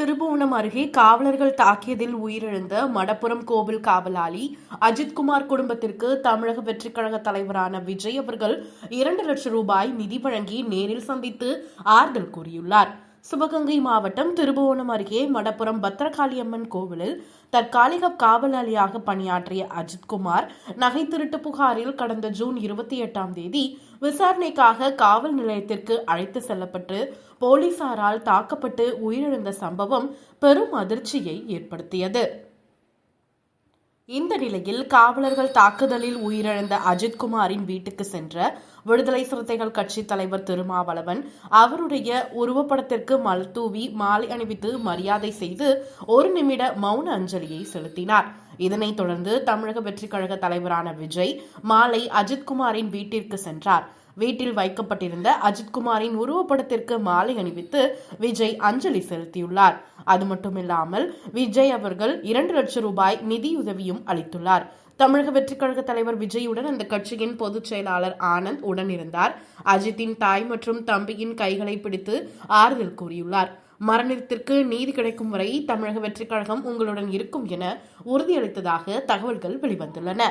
திருபுவனம் அருகே காவலர்கள் தாக்கியதில் உயிரிழந்த மடப்புரம் கோவில் காவலாளி அஜித்குமார் குடும்பத்திற்கு தமிழக வெற்றிக் கழக தலைவரான விஜய் அவர்கள் இரண்டு லட்சம் ரூபாய் நிதி வழங்கி நேரில் சந்தித்து ஆறுதல் கூறியுள்ளார். சிவகங்கை மாவட்டம் திருபுவனம் அருகே மடப்புரம் பத்திரகாளியம்மன் கோவிலில் தற்காலிக காவலாளியாக பணியாற்றிய அஜித்குமார் நகை திருட்டு புகாரில் கடந்த ஜூன் இருபத்தி எட்டாம் தேதி விசாரணைக்காக காவல் நிலையத்திற்கு அழைத்து செல்லப்பட்டு போலீசாரால் தாக்கப்பட்டு உயிரிழந்த சம்பவம் பெரும் அதிர்ச்சியை ஏற்படுத்தியது. இந்த நிலையில் காவலர்கள் தாக்குதலில் உயிரிழந்த அஜித்குமாரின் வீட்டுக்கு சென்ற விடுதலை சிறுத்தைகள் கட்சி தலைவர் திருமாவளவன் அவருடைய உருவப்படத்திற்கு மலர் தூவி மாலை அணிவித்து மரியாதை செய்து ஒரு நிமிட மௌன அஞ்சலியை செலுத்தினார். இதனைத் தொடர்ந்து தமிழக வெற்றிக் கழக தலைவரான விஜய் மாலை அஜித்குமாரின் வீட்டிற்கு சென்றார். வீட்டில் வைக்கப்பட்டிருந்த அஜித்குமாரின் உருவப்படத்திற்கு மாலை அணிவித்து விஜய் அஞ்சலி செலுத்தியுள்ளார். அது மட்டுமில்லாமல் விஜய் அவர்கள் இரண்டு லட்சம் ரூபாய் நிதியுதவியும் அளித்துள்ளார். தமிழக வெற்றிக்கழக தலைவர் விஜயுடன் அந்த கட்சியின் பொதுச் செயலாளர் ஆனந்த் உடன் இருந்தார் அஜித்தின் தாய் மற்றும் தம்பியின் கைகளை பிடித்து ஆறுதல் கூறியுள்ளார். மரணத்திற்கு நீதி கிடைக்கும் வரை தமிழக வெற்றிக்கழகம் உங்களுடன் இருக்கும் என உறுதியளித்ததாக தகவல்கள் வெளிவந்துள்ளன.